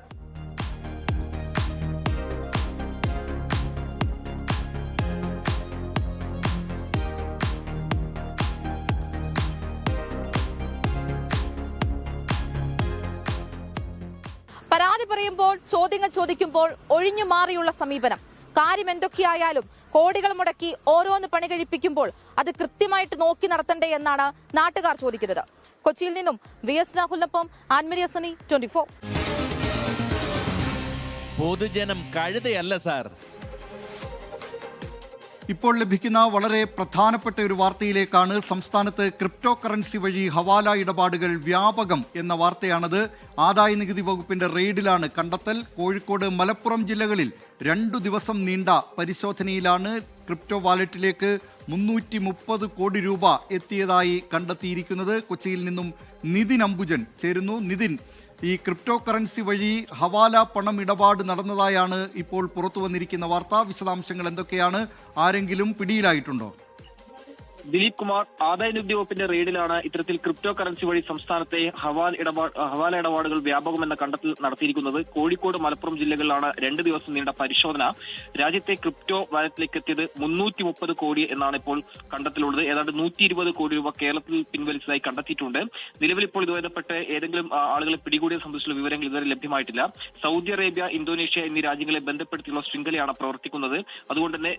പരാതി പറയുമ്പോൾ ചോദ്യങ്ങൾ ചോദിക്കുമ്പോൾ ഒഴിഞ്ഞു മാറിയുള്ള സമീപനം. കാര്യം എന്തൊക്കെയായാലും കോടികൾ മുടക്കി ഓരോന്ന് പണി കഴിപ്പിക്കുമ്പോൾ അത് കൃത്യമായിട്ട് നോക്കി നടത്തണ്ടേ എന്നാണ് നാട്ടുകാർ ചോദിക്കുന്നത്. കൊച്ചിയിൽ നിന്നും വി എസ് രാഹുലിനൊപ്പം ആൻമരി അസനി ട്വന്റി ഫോർ. പൊതുജനം കഴുതയല്ല സാർ. ഇപ്പോൾ ലഭിക്കുന്ന വളരെ പ്രധാനപ്പെട്ട ഒരു വാർത്തയിലേക്കാണ് സംസ്ഥാനത്ത് ക്രിപ്റ്റോ കറൻസി വഴി ഹവാല ഇടപാടുകൾ വ്യാപകം എന്ന വാർത്തയാണത്. ആദായ നികുതി വകുപ്പിന്റെ റെയ്ഡിലാണ് കണ്ടെത്തൽ. കോഴിക്കോട് മലപ്പുറം ജില്ലകളിൽ രണ്ടു ദിവസം നീണ്ട പരിശോധനയിലാണ് ക്രിപ്റ്റോ വാലറ്റിലേക്ക് മുന്നൂറ്റി മുപ്പത് കോടി രൂപ എത്തിയതായി കണ്ടെത്തിയിരിക്കുന്നത്. കൊച്ചിയിൽ നിന്നും നിതിൻ അംബുജൻ ചേരുന്നു. നിതിൻ ഈ ക്രിപ്റ്റോ കറൻസി വഴി ഹവാല പണം ഇടപാട് നടന്നതായാണ് ഇപ്പോൾ പുറത്തു വന്നിരിക്കുന്ന വാർത്ത. വിശദാംശങ്ങൾ എന്തൊക്കെയാണ്? ആരെങ്കിലും പിടിയിലായിട്ടുണ്ടോ? ദിലീപ് കുമാർ ആദായ നികുതി വകുപ്പിന്റെ റെയ്ഡിലാണ് ഇത്തരത്തിൽ ക്രിപ്റ്റോ കറൻസി വഴി സംസ്ഥാനത്തെ ഇടപാട് ഹവാല ഇടപാടുകൾ വ്യാപകമെന്ന കണ്ടെത്തൽ നടത്തിയിരിക്കുന്നത് കോഴിക്കോട് മലപ്പുറം ജില്ലകളിലാണ് രണ്ട് ദിവസം നീണ്ട പരിശോധന. രാജ്യത്തെ ക്രിപ്റ്റോ വാലറ്റിലേക്ക് എത്തിയത് മുന്നൂറ്റി മുപ്പത് കോടി എന്നാണ് ഇപ്പോൾ കണ്ടെത്തലുള്ളത്. ഏതാണ്ട് നൂറ്റി ഇരുപത് കോടി രൂപ കേരളത്തിൽ പിൻവലിച്ചതായി കണ്ടെത്തിയിട്ടുണ്ട്. നിലവിൽ ഇപ്പോൾ ഇത് ബന്ധപ്പെട്ട് ഏതെങ്കിലും ആളുകളെ പിടികൂടിയ സംബന്ധിച്ചുള്ള വിവരങ്ങൾ ഇതുവരെ ലഭ്യമായിട്ടില്ല. സൗദി അറേബ്യ ഇന്തോനേഷ്യ എന്നീ രാജ്യങ്ങളെ ബന്ധപ്പെടുത്തിയുള്ള ശൃംഖലയാണ് പ്രവർത്തിക്കുന്നത്. അതുകൊണ്ട് തന്നെ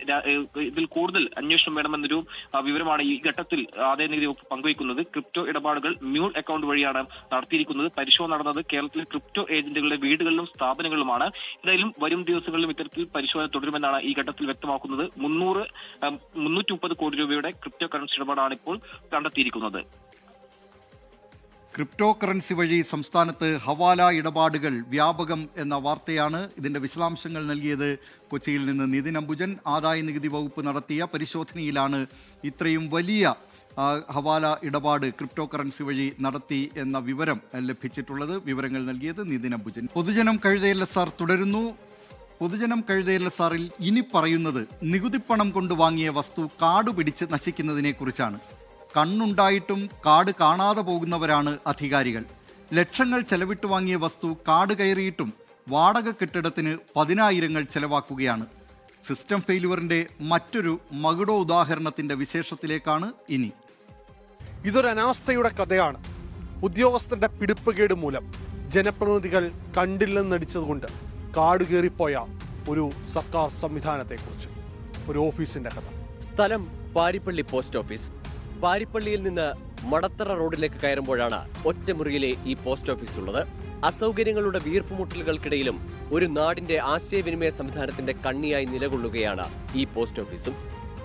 ഇതിൽ കൂടുതൽ അന്വേഷണം വേണമെന്നൊരു ആ, വിവരമാണ് ഈ ഘട്ടത്തിൽ ആദായ നികുതി വകുപ്പ് പങ്കുവയ്ക്കുന്നത്. ക്രിപ്റ്റോ ഇടപാടുകൾ മ്യൂൾ അക്കൗണ്ട് വഴിയാണ് നടത്തിയിരിക്കുന്നത്. പരിശോധന നടന്നത് കേരളത്തിലെ ക്രിപ്റ്റോ ഏജന്റുകളുടെ വീടുകളിലും സ്ഥാപനങ്ങളിലുമാണ്. എന്തായാലും വരും ദിവസങ്ങളിലും ഇത്തരത്തിൽ പരിശോധന തുടരുമെന്നാണ് ഈ ഘട്ടത്തിൽ വ്യക്തമാക്കുന്നത്. മുന്നൂറ് മുന്നൂറ്റി മുപ്പത് കോടി രൂപയുടെ ക്രിപ്റ്റോ കറൻസി ഇടപാടാണ് ഇപ്പോൾ കണ്ടെത്തിയിരിക്കുന്നത്. ക്രിപ്റ്റോ കറൻസി വഴി സംസ്ഥാനത്ത് ഹവാല ഇടപാടുകൾ വ്യാപകം എന്ന വാർത്തയാണ് ഇതിന്റെ വിശദാംശങ്ങൾ നൽകിയത്. കൊച്ചിയിൽ നിന്ന് നിതിൻ അംബുജൻ ആദായ നികുതി വകുപ്പ് നടത്തിയ പരിശോധനയിലാണ് ഇത്രയും വലിയ ഹവാല ഇടപാട് ക്രിപ്റ്റോ കറൻസി വഴി നടത്തി എന്ന വിവരം ലഭിച്ചിട്ടുള്ളത് വിവരങ്ങൾ നൽകിയത് നിതിൻ അംബുജൻ. പൊതുജനം കഴുതയല്ല സാർ തുടരുന്നു. പൊതുജനം കഴുതയല്ല സാറിൽ ഇനി പറയുന്നത് നികുതിപ്പണം കൊണ്ട് വാങ്ങിയ വസ്തു കാടുപിടിച്ച് നശിക്കുന്നതിനെ കുറിച്ചാണ് കണ്ണുണ്ടായിട്ടും കാട് കാണാതെ പോകുന്നവരാണ് അധികാരികൾ. ലക്ഷങ്ങൾ ചെലവിട്ട് വാങ്ങിയ വസ്തു കാട് കയറിയിട്ടും വാടക കെട്ടിടത്തിന് പതിനായിരങ്ങൾ ചെലവാക്കുകയാണ്. സിസ്റ്റം ഫെയിലുവറിന്റെ മറ്റൊരു മകുടോ ഉദാഹരണത്തിന്റെ വിശേഷത്തിലേക്കാണ് ഇനി. ഇതൊരു അനാസ്ഥയുടെ കഥയാണ്. ഉദ്യോഗസ്ഥരുടെ പിടിപ്പുകേട് മൂലം ജനപ്രതിനിധികൾ കണ്ടില്ലെന്നടിച്ചതുകൊണ്ട് കാട് കയറിപ്പോയ ഒരു സർക്കാർ സംവിധാനത്തെക്കുറിച്ച് ഒരു ഓഫീസിന്റെ കഥ. സ്ഥലം പാരിപ്പള്ളി പോസ്റ്റ് ഓഫീസ്. പാരിപ്പള്ളിയിൽ നിന്ന് മടത്തറ റോഡിലേക്ക് കയറുമ്പോഴാണ് ഒറ്റമുറിയിലെ ഈ പോസ്റ്റ് ഓഫീസ് ഉള്ളത്. അസൗകര്യങ്ങളുടെ വീർപ്പുമുട്ടലുകൾക്കിടയിലും ഒരു നാടിന്റെ ആശയവിനിമയ സംവിധാനത്തിന്റെ കണ്ണിയായി നിലകൊള്ളുകയാണ് ഈ പോസ്റ്റ് ഓഫീസും.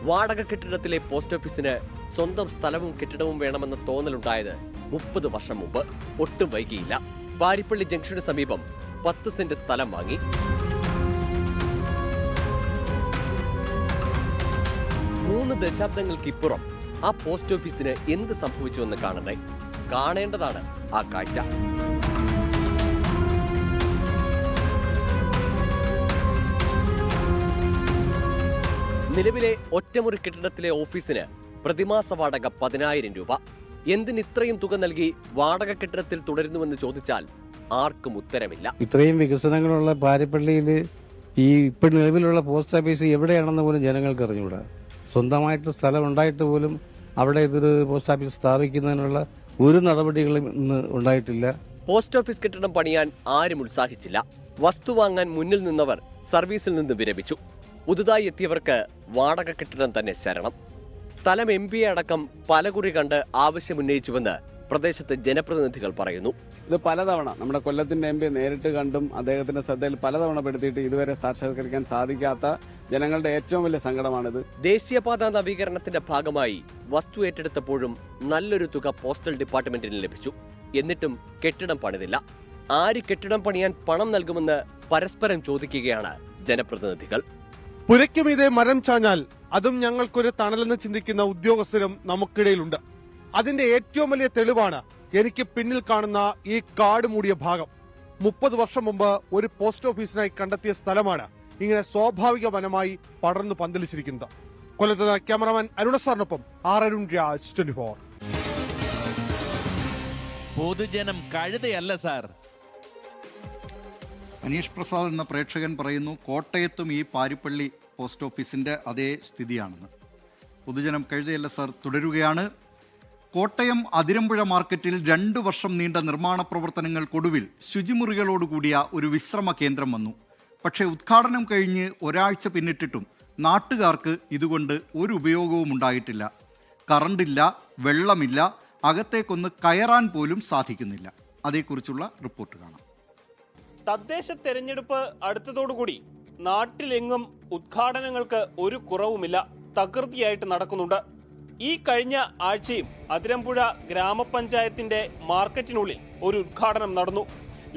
വാടക കെട്ടിടത്തിലെ പോസ്റ്റ് ഓഫീസിന് സ്വന്തം സ്ഥലവും കെട്ടിടവും വേണമെന്ന തോന്നലുണ്ടായത് മുപ്പത് വർഷം മുമ്പ്. ഒട്ടും വൈകിയില്ല. പാരിപ്പള്ളി ജംഗ്ഷന് സമീപം പത്ത് സെന്റ് സ്ഥലം വാങ്ങി. മൂന്ന് ദശാബ്ദങ്ങൾക്കിപ്പുറം ആ പോസ്റ്റ് ഓഫീസിന് എന്ത് സംഭവിച്ചുവെന്ന് കാണണ്ടേ കാണേണ്ടതാണ് ആ കാഴ്ച. നിലവിലെ ഒറ്റമുറി കെട്ടിടത്തിലെ ഓഫീസിന് പ്രതിമാസ വാടക പതിനായിരം രൂപ. എന്തിന് ഇത്രയും തുക നൽകി വാടക കെട്ടിടത്തിൽ തുടരുന്നുവെന്ന് ചോദിച്ചാൽ ആർക്കും ഉത്തരമില്ല. ഇത്രയും വികസനങ്ങളുള്ള പാരിപ്പള്ളിയിൽ ഈ ഇപ്പോൾ നിലവിലുള്ള പോസ്റ്റ് ഓഫീസ് എവിടെയാണെന്ന് പോലും ജനങ്ങൾക്ക് അറിഞ്ഞുകൂടാ. സ്വന്തമായിട്ട് സ്ഥലം ഉണ്ടായിട്ട് പോലും അവിടെ ഇതൊരു പോസ്റ്റ് ഓഫീസ് സ്ഥാപിക്കുന്നതിനുള്ള ഒരു നടപടികളും ഇന്ന് ഉണ്ടായിട്ടില്ല. പോസ്റ്റ് ഓഫീസ് കെട്ടിടം പണിയാൻ ആരും ഉത്സാഹിച്ചില്ല. വസ്തു വാങ്ങാൻ മുന്നിൽ നിന്നവർ സർവീസിൽ നിന്ന് വിരമിച്ചു. പുതുതായി എത്തിയവർക്ക് വാടക കെട്ടിടം തന്നെ ശരണം. സ്ഥലം എം അടക്കം പലകുറി കണ്ട് ആവശ്യമുന്നയിച്ചുവെന്ന് പ്രദേശത്തെ ജനപ്രതിനിധികൾ പറയുന്നു. ഇത് പലതവണ നമ്മുടെ കൊല്ലത്തിന്റെ എം പി നേരിട്ട് കണ്ടും അദ്ദേഹത്തിന്റെ ശ്രദ്ധയിൽ പലതവണ പെടുത്തിയിട്ട് ഇതുവരെ സാക്ഷാത്കരിക്കാൻ സാധിക്കാത്ത ജനങ്ങളുടെ ഏറ്റവും വലിയ സങ്കടമാണിത്. ദേശീയപാത നവീകരണത്തിന്റെ ഭാഗമായി വസ്തു ഏറ്റെടുത്തപ്പോഴും നല്ലൊരു തുക പോസ്റ്റൽ ഡിപ്പാർട്ട്മെന്റിന് ലഭിച്ചു. എന്നിട്ടും കെട്ടിടം പണിതില്ല. ആര് കെട്ടിടം പണിയാൻ പണം നൽകുമെന്ന് പരസ്പരം ചോദിക്കുകയാണ് ജനപ്രതിനിധികൾ. പുരയ്ക്കുമീതെ മരം ചാഞ്ഞാൽ അതും ഞങ്ങൾക്കൊരു തണലെന്ന് ചിന്തിക്കുന്ന ഉദ്യോഗസ്ഥരും നമുക്കിടയിലുണ്ട്. അതിന്റെ ഏറ്റവും വലിയ തെളിവാണ് എനിക്ക് പിന്നിൽ കാണുന്ന ഈ കാട് മൂടിയ ഭാഗം. മുപ്പത് വർഷം മുമ്പ് ഒരു പോസ്റ്റ് ഓഫീസിനായി കണ്ടെത്തിയ സ്ഥലമാണ് ഇങ്ങനെ സ്വാഭാവിക വനമായി പടർന്നു പന്തലിച്ചിരിക്കുന്നത്. കൊല്ലത്ത് cameraman Aruna സാറിനൊപ്പം R Arun Raj twenty four. പൊതുജനം കഴുതയല്ല സാർ. അനീഷ് പ്രസാദ് എന്ന പ്രേക്ഷകൻ പറയുന്നു കോട്ടയത്തും ഈ പാരിപ്പള്ളി പോസ്റ്റ് ഓഫീസിന്റെ അതേ സ്ഥിതിയാണെന്ന്. പൊതുജനം കഴുതയല്ല സാർ തുടരുകയാണ്. കോട്ടയം അതിരമ്പുഴ മാർക്കറ്റിൽ രണ്ടു വർഷം നീണ്ട നിർമ്മാണ പ്രവർത്തനങ്ങൾക്കൊടുവിൽ ശുചിമുറികളോടുകൂടിയ ഒരു വിശ്രമ കേന്ദ്രം വന്നു. പക്ഷേ ഉദ്ഘാടനം കഴിഞ്ഞ് ഒരാഴ്ച പിന്നിട്ടിട്ടും നാട്ടുകാർക്ക് ഇതുകൊണ്ട് ഒരു ഉപയോഗവും ഉണ്ടായിട്ടില്ല. കറണ്ടില്ല വെള്ളമില്ല അകത്തേക്കൊന്ന് കയറാൻ പോലും സാധിക്കുന്നില്ല. അതേക്കുറിച്ചുള്ള റിപ്പോർട്ട് കാണാം. തദ്ദേശ തെരഞ്ഞെടുപ്പ് അടുത്തതോടുകൂടി നാട്ടിലെങ്ങും ഉദ്ഘാടനങ്ങൾക്ക് ഒരു കുറവുമില്ല. തകൃതിയായിട്ട് നടക്കുന്നുണ്ട്. ഈ കഴിഞ്ഞ ആഴ്ചയും അതിരമ്പുഴ ഗ്രാമപഞ്ചായത്തിന്റെ മാർക്കറ്റിനുള്ളിൽ ഒരു ഉദ്ഘാടനം നടന്നു.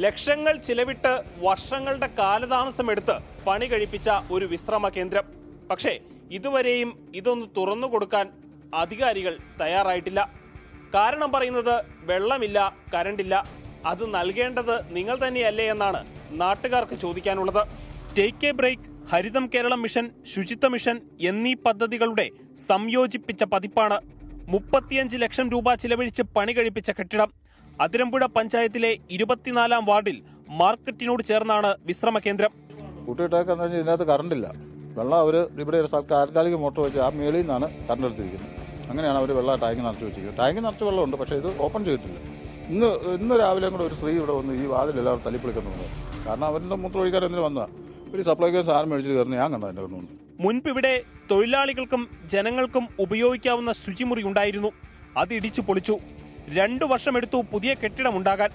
ലക്ഷങ്ങൾ ചിലവിട്ട് വർഷങ്ങളുടെ കാലതാമസമെടുത്ത് പണി കഴിപ്പിച്ച ഒരു വിശ്രമ കേന്ദ്രം. പക്ഷേ ഇതുവരെയും ഇതൊന്ന് തുറന്നു കൊടുക്കാൻ അധികാരികൾ തയ്യാറായിട്ടില്ല. കാരണം പറയുന്നത് വെള്ളമില്ല കരണ്ടില്ല. അത് നൽകേണ്ടത് നിങ്ങൾ തന്നെയല്ലേ എന്നാണ് നാട്ടുകാർക്ക് ചോദിക്കാനുള്ളത്. Take a break Haritham Keralam mission Suchitwa mission എന്നീ പദ്ധതികളുടെ സംയോജിപ്പിച്ച പതിപ്പാണ്. മുപ്പത്തിയഞ്ച് ലക്ഷം രൂപ ചിലവഴിച്ച് പണി കഴിപ്പിച്ച കെട്ടിടം. അതിരമ്പുഴ പഞ്ചായത്തിലെ ഇരുപത്തിനാലാം വാർഡിൽ മാർക്കറ്റിനോട് ചേർന്നാണ് വിശ്രമ കേന്ദ്രം. കൂട്ടിയിട്ടേക്കെന്ന് പറഞ്ഞാൽ ഇതിനകത്ത് കറണ്ടില്ല വെള്ളം അവർ ഇവിടെ ഒരു താൽക്കാലിക മോട്ടോർ വെച്ച് ആ മേളിൽ നിന്നാണ് കറണ്ട് എടുത്തിരിക്കുന്നത്. അങ്ങനെയാണ് അവർ വെള്ളം ടാങ്ക് നിറച്ച് വെച്ചിരിക്കുന്നത്. ടാങ്ക് നിറച്ച് വെള്ളമുണ്ട് പക്ഷേ ഇത് ഓപ്പൺ ചെയ്തിട്ടില്ല. ഇന്ന് ഇന്ന് രാവിലെ കൂടെ ഒരു സ്ത്രീ ഇവിടെ വന്ന് ഈ വാതിൽ എല്ലാവരും തല്ലിപ്പൊളിക്കുന്നു കാരണം അവരെന്താ മൂത്രം ഒഴിക്കാൻ എന്തിനു വന്നതാണ് ഒരു സപ്ലൈക്കോ സാധനം മേടിച്ചിട്ട് കയറുന്ന ഞാൻ കണ്ടു എന്റെ മുൻപ് ഇവിടെ തൊഴിലാളികൾക്കും ജനങ്ങൾക്കും ഉപയോഗിക്കാവുന്ന ശുചിമുറി ഉണ്ടായിരുന്നു. അത് ഇടിച്ചു പൊളിച്ചു. രണ്ടു വർഷമെടുത്തു പുതിയ കെട്ടിടം ഉണ്ടാകാൻ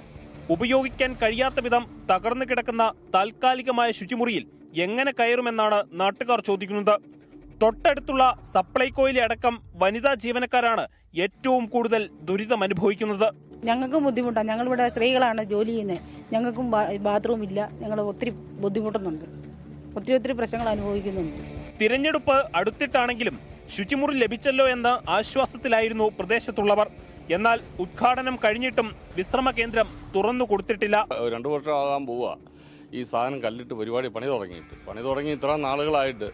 ഉപയോഗിക്കാൻ കഴിയാത്ത വിധം തകർന്നു കിടക്കുന്ന താൽക്കാലികമായ ശുചിമുറിയിൽ എങ്ങനെ കയറുമെന്നാണ് നാട്ടുകാർ ചോദിക്കുന്നത്. തൊട്ടടുത്തുള്ള സപ്ലൈകോയിലെ അടക്കം വനിതാ ജീവനക്കാരാണ് ഏറ്റവും കൂടുതൽ ദുരിതം അനുഭവിക്കുന്നത്. ഞങ്ങൾക്കും ബുദ്ധിമുട്ടാണ്. ഞങ്ങളിവിടെ സ്ത്രീകളാണ് ജോലി ചെയ്യുന്നത്. ഞങ്ങൾക്കും ബാത്റൂം ഇല്ല ഞങ്ങൾ ഒത്തിരി ബുദ്ധിമുട്ടുന്നുണ്ട്. ഒത്തിരി ഒത്തിരി പ്രശ്നങ്ങൾ അനുഭവിക്കുന്നുണ്ട്. തിരഞ്ഞെടുപ്പ് അടുത്തിട്ടാണെങ്കിലും ശുചിമുറി ലഭിച്ചല്ലോ എന്ന ആശ്വാസത്തിലായിരുന്നു പ്രദേശത്തുള്ളവർ. എന്നാൽ ഉദ്ഘാടനം കഴിഞ്ഞിട്ടും വിശ്രമ കേന്ദ്രം തുറന്നു കൊടുത്തിട്ടില്ല. രണ്ടു വർഷം ആകാൻ പോവുക. ഈ സാധനം കല്ലിട്ട് പരിപാടി പണി തുടങ്ങിയിട്ട്. പണി തുടങ്ങി ഇത്ര നാളുകളായിട്ട്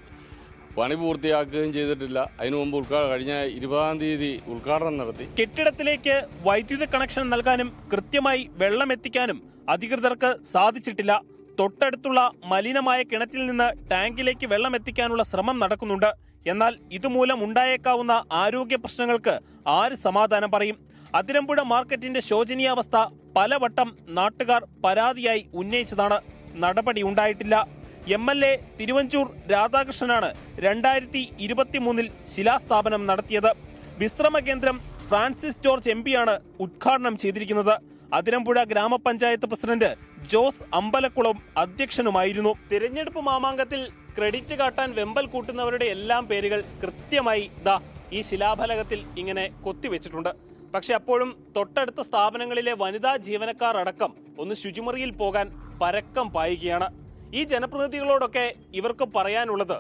പണി പൂർത്തിയാക്കുകയും ചെയ്തിട്ടില്ല. അതിനു മുമ്പ് ഉദ്ഘാടനം കഴിഞ്ഞ ഇരുപതാം തീയതി ഉദ്ഘാടനം നടത്തി. കെട്ടിടത്തിലേക്ക് വൈദ്യുത കണക്ഷൻ നൽകാനും കൃത്യമായി വെള്ളം എത്തിക്കാനും അധികൃതർക്ക് സാധിച്ചിട്ടില്ല. തൊട്ടടുത്തുള്ള മലിനമായ കിണറ്റിൽ നിന്ന് ടാങ്കിലേക്ക് വെള്ളം എത്തിക്കാനുള്ള ശ്രമം നടക്കുന്നുണ്ട്. എന്നാൽ ഇതുമൂലം ഉണ്ടായേക്കാവുന്ന ആരോഗ്യ പ്രശ്നങ്ങൾക്ക് ആര് സമാധാനം പറയും? അതിരമ്പുഴ മാർക്കറ്റിന്റെ ശോചനീയാവസ്ഥ പലവട്ടം നാട്ടുകാർ പരാതിയായി ഉന്നയിച്ചതാണ്. നടപടി ഉണ്ടായിട്ടില്ല. എം എൽ എ തിരുവഞ്ചൂർ രാധാകൃഷ്ണനാണ് രണ്ടായിരത്തി ഇരുപത്തിമൂന്നിൽ ശിലാസ്ഥാപനം നടത്തിയത്. വിശ്രമ കേന്ദ്രം ഫ്രാൻസിസ് ജോർജ് എം പിയാണ് ഉദ്ഘാടനം ചെയ്തിരിക്കുന്നത്. അതിരമ്പുഴ ഗ്രാമപഞ്ചായത്ത് പ്രസിഡന്റ് ജോസ് അമ്പലക്കുളം അധ്യക്ഷനുമായിരുന്നു. തിരഞ്ഞെടുപ്പ് മാമാങ്കത്തിൽ ക്രെഡിറ്റ് കാട്ടാൻ വെമ്പൽ കൂട്ടുന്നവരുടെ എല്ലാം പേരുകൾ കൃത്യമായി ദാ ഈ ശിലാഫലകത്തിൽ ഇങ്ങനെ കൊത്തിവെച്ചിട്ടുണ്ട് പക്ഷെ അപ്പോഴും തൊട്ടടുത്ത സ്ഥാപനങ്ങളിലെ വനിതാ ജീവനക്കാർ അടക്കം ഒന്ന് ശുചിമുറിയിൽ പോകാൻ പരക്കം പായുകയാണ്. ഈ ജനപ്രതിനിധികളോടൊക്കെ ഇവർക്ക് പറയാനുള്ളത്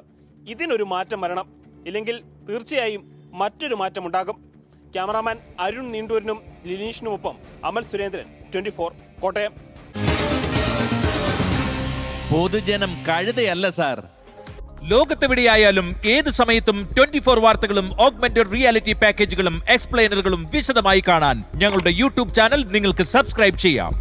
ഇതിനൊരു മാറ്റം വരണം. ഇല്ലെങ്കിൽ തീർച്ചയായും മറ്റൊരു മാറ്റം ഉണ്ടാകും ക്യാമറാമാൻ അരുൺ നീണ്ടൂരിനും ലിനീഷിനുമൊപ്പം അമൽ സുരേന്ദ്രൻ ട്വന്റി ഫോർ കോട്ടയം. പൊതുജനം കഴുതയല്ല സാർ. ലോകത്തെവിടെയായാലും ഏത് സമയത്തും ട്വന്റി ഫോർ വാർത്തകളും ഓഗ്മെന്റഡ് റിയാലിറ്റി പാക്കേജുകളും എക്സ്പ്ലെയിനറുകളും വിശദമായി കാണാൻ ഞങ്ങളുടെ യൂട്യൂബ് ചാനൽ നിങ്ങൾക്ക് സബ്സ്ക്രൈബ് ചെയ്യാം.